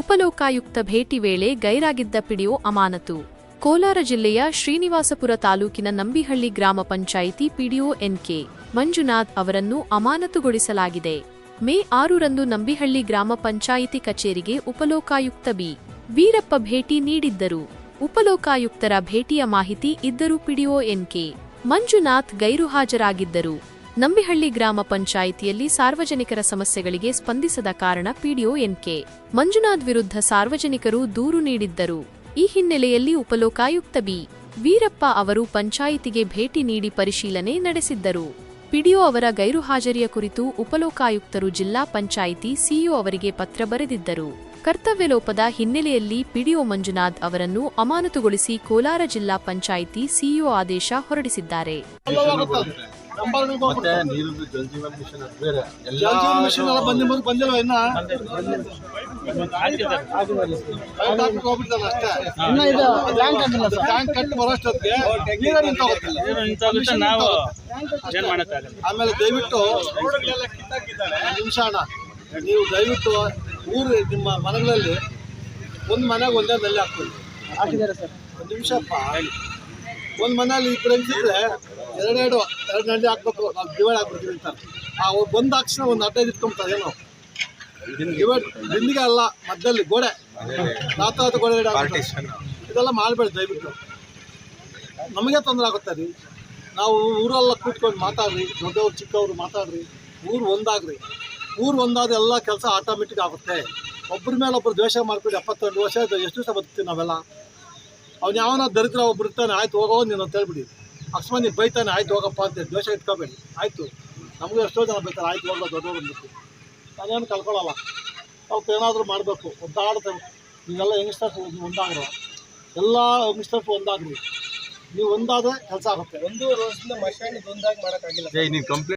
ಉಪಲೋಕಾಯುಕ್ತ ಭೇಟಿ ವೇಳೆ ಗೈರಾಗಿದ್ದ ಪಿಡಿಒ ಅಮಾನತು. ಕೋಲಾರ ಜಿಲ್ಲೆಯ ಶ್ರೀನಿವಾಸಪುರ ತಾಲೂಕಿನ ನಂಬಿಹಳ್ಳಿ ಗ್ರಾಮ ಪಂಚಾಯಿತಿ ಪಿಡಿಒ ಎನ್ಕೆ ಮಂಜುನಾಥ್ ಅವರನ್ನು ಅಮಾನತುಗೊಳಿಸಲಾಗಿದೆ. ಮೇ ಆರರಂದು ನಂಬಿಹಳ್ಳಿ ಗ್ರಾಮ ಪಂಚಾಯಿತಿ ಕಚೇರಿಗೆ ಉಪಲೋಕಾಯುಕ್ತ ಬಿ. ವೀರಪ್ಪ ಭೇಟಿ ನೀಡಿದ್ದರು. ಉಪಲೋಕಾಯುಕ್ತರ ಭೇಟಿಯ ಮಾಹಿತಿ ಇದ್ದರೂ ಪಿಡಿಒ ಎನ್ಕೆ ಮಂಜುನಾಥ್ ಗೈರು ಹಾಜರಾಗಿದ್ದರು ನಂಬಿಹಳ್ಳಿ ಗ್ರಾಮ ಪಂಚಾಯಿತಿಯಲ್ಲಿ ಸಾರ್ವಜನಿಕರ ಸಮಸ್ಯೆಗಳಿಗೆ ಸ್ಪಂದಿಸದ ಕಾರಣ ಪಿಡಿಒ ಎನ್ಕೆ. ಮಂಜುನಾಥ್ ವಿರುದ್ಧ ಸಾರ್ವಜನಿಕರು ದೂರು ನೀಡಿದ್ದರು. ಈ ಹಿನ್ನೆಲೆಯಲ್ಲಿ ಉಪಲೋಕಾಯುಕ್ತ ಬಿ. ವೀರಪ್ಪ ಅವರು ಪಂಚಾಯಿತಿಗೆ ಭೇಟಿ ನೀಡಿ ಪರಿಶೀಲನೆ ನಡೆಸಿದ್ದರು. ಪಿಡಿಒ ಅವರ ಗೈರು ಹಾಜರಿಯ ಕುರಿತು ಉಪಲೋಕಾಯುಕ್ತರು ಜಿಲ್ಲಾ ಪಂಚಾಯಿತಿ ಸಿಇಒ ಅವರಿಗೆ ಪತ್ರ ಬರೆದಿದ್ದರು. ಕರ್ತವ್ಯ ಲೋಪದ ಹಿನ್ನೆಲೆಯಲ್ಲಿ ಪಿಡಿಒ ಮಂಜುನಾಥ್ ಅವರನ್ನು ಅಮಾನತುಗೊಳಿಸಿ ಕೋಲಾರ ಜಿಲ್ಲಾ ಪಂಚಾಯಿತಿ ಸಿಇಒ ಆದೇಶ ಹೊರಡಿಸಿದ್ದಾರೆ. ಮತ್ತೆ ನೀರು ಜಲ್ ಜೀವನ್ ಮಿಷನ್ ಅದು ಬೇರೆ. ಎಲ್ಲ ಜಲ್ ಜೀವನ್ ಮಿಷನ್ ಎಲ್ಲ ಬಂದಿ ಮುಂದೆ ಬಂದಿಲ್ವ ಇನ್ನ? ಟ್ಯಾಂಕ್ ಹೋಗ್ಬಿಡ್ತಲ್ಲ ಅಷ್ಟೇ. ಇನ್ನ ಇದು ಟ್ಯಾಂಕ್ ಸರ್. ಟ್ಯಾಂಕ್ ಕಟ್ಟಿ ಬರೋಷ್ಟೊತ್ತಿಗೆ ನೀರೇ ನಿಂತೋಗುತ್ತೆ ನಾವು ಏನ್ ಮಾಡಕ್ಕಾಗಲ್ಲ. ಆಮೇಲೆ ದಯವಿಟ್ಟು ಒಂದ್ ನಿಮಿಷ ಅಣ್ಣ. ನೀವು ದಯವಿಟ್ಟು ಊರು ನಿಮ್ಮ ಮನೆಗಳಲ್ಲಿ ಒಂದು ಮನೆಗೆ ಒಂದೇ ನಲ್ಲಿ ಹಾಕ್ತೀವಿ ಹಾಕಿದ್ದಾರೆ ಸರ್. ಒಂದು ನಿಮಿಷಪ್ಪ ಒಂದು ಮನೆಯಲ್ಲಿ ಇಬ್ಬರು ಹೆಂಗಿದ್ರೆ ಎರಡೆರಡು ಎರಡು ನಡೆ ಹಾಕ್ಬೇಕು. ನಾವು ಡಿವೈಡ್ ಆಗ್ಬಿಡ್ತೀವಿ ಅಂತ. ಆ ಬಂದ ತಕ್ಷಣ ಒಂದು ಹದಿನೈದು ಇಟ್ಕೊಂತಾರೆ ಏನೋ. ಡಿವೈಡ್ ಬಿಂದಿಗೆ ಅಲ್ಲ ಮಧ್ಯದಲ್ಲಿ ಗೋಡೆ. ನಾತಾವತ್ತು ಗೋಡೆ ಇದೆಲ್ಲ ಮಾಡಬೇಡಿ ದಯವಿಟ್ಟು. ನಮಗೆ ತೊಂದರೆ ಆಗುತ್ತೆ ರೀ. ನಾವು ಊರೆಲ್ಲ ಕೂತ್ಕೊಂಡು ಮಾತಾಡ್ರಿ ದೊಡ್ಡವ್ರು ಚಿಕ್ಕವರು ಮಾತಾಡ್ರಿ. ಊರು ಒಂದಾಗ್ರಿ. ಊರು ಒಂದಾದ ಎಲ್ಲ ಕೆಲಸ ಆಟೋಮೆಟಿಕ್ ಆಗುತ್ತೆ. ಒಬ್ಬರ ಮೇಲೆ ಒಬ್ಬರು ದ್ವೇಷ ಮಾಡ್ಕೊಂಡು ಎಪ್ಪತ್ತೆರಡು ವರ್ಷ ಎಷ್ಟು ದಿವಸ ಬದುಕ್ತೀವಿ ನಾವೆಲ್ಲ? ಅವ್ನು ಯಾವನ ದರಿದ್ರ ಒಬ್ಬರು ಇರ್ತಾನೆ ಆಯ್ತು ಹೋಗೋ ನೀನು ಅಂತ ಹೇಳ್ಬಿಡಿ. ಅಕಸ್ಮಾತ್ ನೀನು ಬೈತಾನೆ ಆಯ್ತು ಹೋಗಪ್ಪ ಅಂತ ದ್ವೇಷ ಇಟ್ಕೋಬೇಡಿ. ಆಯಿತು. ನಮಗೂ ಎಷ್ಟೋ ಜನ ಬೈತಾರೆ ಆಯ್ತು ಹೋಗಲ್ಲ ದೊಡ್ಡವರು ಅಂದ್ಬಿಟ್ಟು. ನಾನೇನು ಕಳ್ಕೊಳ್ಳಲ್ಲ ಅವಕ್ಕೆ ಏನಾದರೂ ಮಾಡಬೇಕು ಒದ್ದಾಡ್ತೇವೆ ನೀವೆಲ್ಲ ಯಂಗ್ಸ್ಟರ್ಸ್ ಒಂದಾಗ್ರು. ಎಲ್ಲ ಯಂಗ್ಸ್ಟರ್ಸ್ ಒಂದಾಗ್ರಿ. ನೀವು ಒಂದಾದ್ರೆ ಕೆಲಸ ಆಗುತ್ತೆ. ಒಂದು ವರ್ಷದಿಂದ ಮಷಾಣಿಗೆ ಒಂದಾಗಿ ಮಾಡೋಕ್ಕಾಗಿಲ್ಲ. ನೀನು ಕಂಪ್ಲೀಟ್